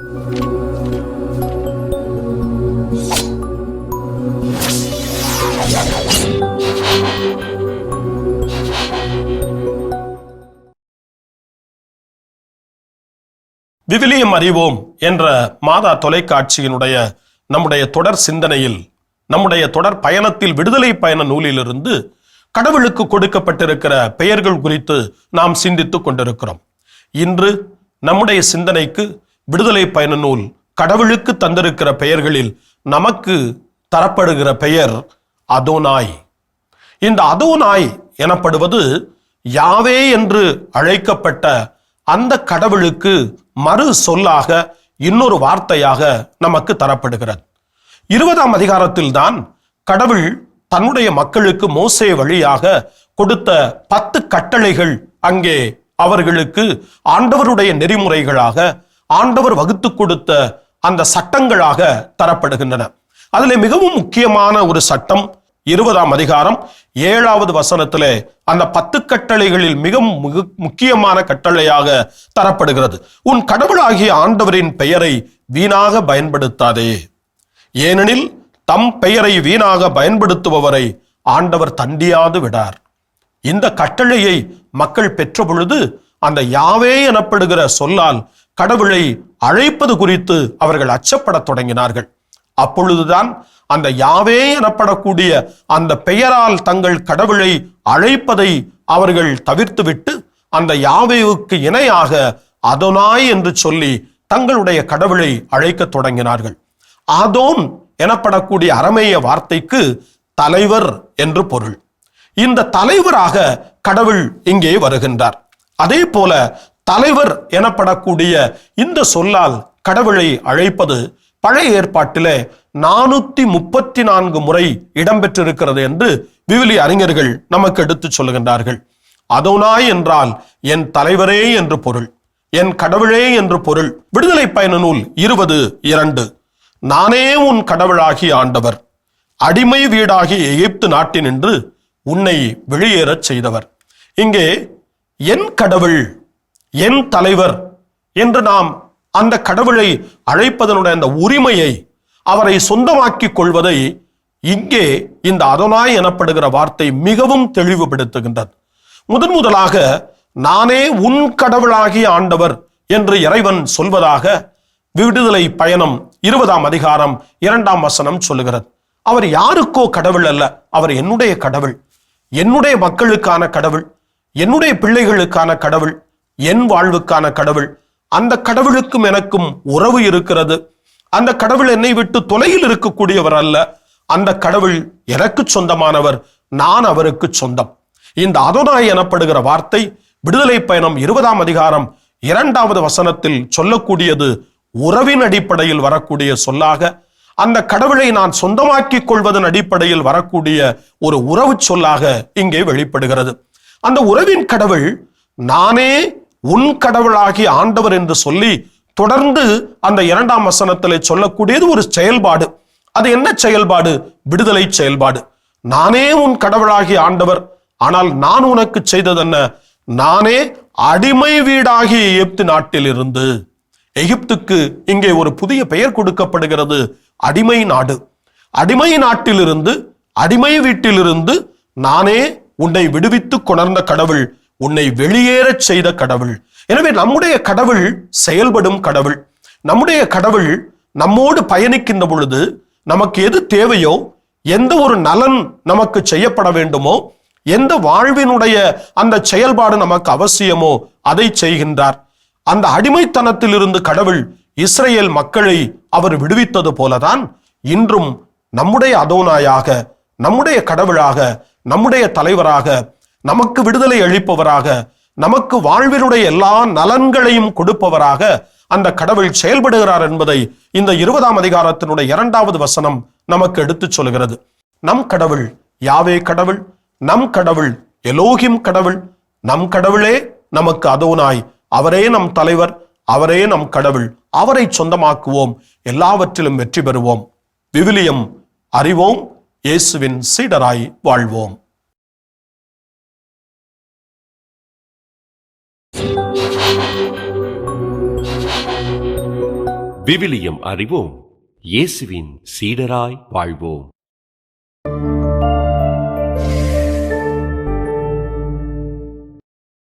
விவிலியம் அறிவோம் என்ற மாதா தொலைக்காட்சியினுடைய நம்முடைய தொடர் சிந்தனையில் நம்முடைய தொடர் பயணத்தில் விடுதலை பயண நூலிலிருந்து கடவுளுக்கு கொடுக்கப்பட்டிருக்கிற பெயர்கள் குறித்து நாம் சிந்தித்துக் கொண்டிருக்கிறோம். இன்று நம்முடைய சிந்தனைக்கு விடுதலை பயண நூல் கடவுளுக்கு தந்திருக்கிற பெயர்களில் நமக்கு தரப்படுகிற பெயர் அதோனாய். இந்த அதோனாய் எனப்படுவது யாவே என்று அழைக்கப்பட்ட அந்த கடவுளுக்கு மறு சொல்லாக இன்னொரு வார்த்தையாக நமக்கு தரப்படுகிறது. இருபதாம் அதிகாரத்தில் தான் கடவுள் தன்னுடைய மக்களுக்கு மோசே வழியாக கொடுத்த பத்து கட்டளைகள் அங்கே அவர்களுக்கு ஆண்டவருடைய நெறிமுறைகளாக ஆண்டவர் வகுத்து கொடுத்த அந்த சட்டங்களாக தரப்படுகின்றன. அதிலே மிகவும் முக்கியமான ஒரு சட்டம் இருபதாம் அதிகாரம் ஏழாவது வசனத்திலே அந்த பத்து கட்டளைகளில் மிகவும் மிகு- முக்கியமான கட்டளையாக தரப்படுகிறது. உன் கடவுளாகிய ஆண்டவரின் பெயரை வீணாக பயன்படுத்தாதே. ஏனெனில் தம் பெயரை வீணாக பயன்படுத்துபவரை ஆண்டவர் தண்டியாது விடார். இந்த கட்டளையை மக்கள் பெற்ற பொழுது அந்த யாவே எனப்படுகிற சொல்லால் கடவுளை அழைப்பது குறித்து அவர்கள் அச்சப்படத் தொடங்கினார்கள். அப்பொழுதுதான் அந்த யாவே எனப்படக்கூடிய அந்த பெயரால் தங்கள் கடவுளை அழைப்பதை அவர்கள் தவிர்த்துவிட்டு அந்த யாவேவுக்கு இணையாக அதோனாய் என்று சொல்லி தங்களுடைய கடவுளை அழைக்கத் தொடங்கினார்கள். ஆதோன் எனப்படக்கூடிய அரமேய வார்த்தைக்கு தலைவர் என்று பொருள். இந்த தலைவராக கடவுள் இங்கே வருகின்றார். அதே போல தலைவர் எனப்படக்கூடிய இந்த சொல்லால் கடவுளை அழைப்பது பழைய ஏற்பாட்டிலே நானூத்தி முப்பத்தி நான்கு முறை இடம்பெற்றிருக்கிறது என்று விவிலி அறிஞர்கள் நமக்கு எடுத்துச் சொல்லுகின்றார்கள். அதோனாய் என்றால் என் தலைவரே என்று பொருள் என் கடவுளே என்று பொருள். விடுதலை பயண நூல் இருபது இரண்டு. நானே உன் கடவுளாகி ஆண்டவர். அடிமை வீடாகி எகிப்து நாட்டினின்று உன்னை வெளியேறச் செய்தவர். இங்கே என் கடவுள் என் தலைவர் என்று நாம் அந்த கடவுளை அழைப்பதனுடைய அந்த உரிமையை அவரை சொந்தமாக்கிக் கொள்வதை இங்கே இந்த அதனாய் எனப்படுகிற வார்த்தை மிகவும் தெளிவுபடுத்துகின்றது. முதன் முதலாக நானே உன் கடவுளாகிய ஆண்டவர் என்று இறைவன் சொல்வதாக விடுதலை பயணம் இருபதாம் அதிகாரம் இரண்டாம் வசனம் சொல்லுகிறது. அவர் யாருக்கோ கடவுள் அல்ல அவர் என்னுடைய கடவுள் என்னுடைய மக்களுக்கான கடவுள் என்னுடைய பிள்ளைகளுக்கான கடவுள் என் வாழ்வுக்கான கடவுள் அந்த கடவுளுக்கும் எனக்கும் உறவு இருக்கிறது. அந்த கடவுள் என்னை விட்டு தொலையில் இருக்கக்கூடியவர் அல்ல. அந்த கடவுள் எனக்கு சொந்தமானவர் நான் அவருக்கு சொந்தம். இந்த அதோனாய் எனப்படுகிற வார்த்தை விடுதலை பயணம் இருபதாம் அதிகாரம் இரண்டாவது வசனத்தில் சொல்லக்கூடியது உறவின் அடிப்படையில் வரக்கூடிய சொல்லாக. அந்த கடவுளை நான் சொந்தமாக்கிக் கொள்வதன் அடிப்படையில் வரக்கூடிய ஒரு உறவு சொல்லாக இங்கே வெளிப்படுகிறது. அந்த உறவின் கடவுள் நானே உன் கடவுளாகிய ஆண்டவர் என்று சொல்லி தொடர்ந்து அந்த இரண்டாம் வசனத்தில் சொல்லக்கூடியது ஒரு செயல்பாடு. அது என்ன செயல்பாடு? விடுதலை செயல்பாடு. நானே உன் கடவுளாகிய ஆண்டவர் ஆனால் நான் உனக்கு செய்ததென்ன நானே அடிமை வீடாகிய எகிப்து நாட்டில் இருந்து எகிப்துக்கு இங்கே ஒரு புதிய பெயர் கொடுக்கப்படுகிறது அடிமை நாடு. அடிமை நாட்டிலிருந்து அடிமை வீட்டிலிருந்து நானே உன்னை விடுவித்து கொணர்ந்த கடவுள் உன்னை வெளியேறச் செய்த கடவுள். எனவே நம்முடைய கடவுள் செயல்படும் கடவுள். நம்முடைய கடவுள் நம்மோடு பயணிக்கின்ற பொழுது நமக்கு எது தேவையோ எந்த ஒரு நலன் நமக்கு செய்யப்பட வேண்டுமோ எந்த வாழ்வினுடைய அந்த செயல்பாடு நமக்கு அவசியமோ அதை செய்கின்றார். அந்த அடிமைத்தனத்திலிருந்து கடவுள் இஸ்ரேல் மக்களை அவர் விடுவித்தது போலதான் இன்றும் நம்முடைய அதோனாயாக நம்முடைய கடவுளாக நம்முடைய தலைவராக நமக்கு விடுதலை அளிப்பவராக நமக்கு வாழ்வினுடைய எல்லா நலன்களையும் கொடுப்பவராக அந்த கடவுள் செயல்படுகிறார் என்பதை இந்த இருபதாம் அதிகாரத்தினுடைய இரண்டாவது வசனம் நமக்கு எடுத்துச் சொல்கிறது. நம் கடவுள் யாவே கடவுள் நம் கடவுள் எலோகிம் கடவுள் நம் கடவுளே நமக்கு அதோனாய் அவரே நம் தலைவர் அவரே நம் கடவுள் அவரை சொந்தமாக்குவோம் எல்லாவற்றிலும் வெற்றி பெறுவோம். விவிலியம் அறிவோம் இயேசுவின் சீடராய் வாழ்வோம். விவிலியம் அறிவோம். இயேசுவின் சீடராய் வாழ்வோம்.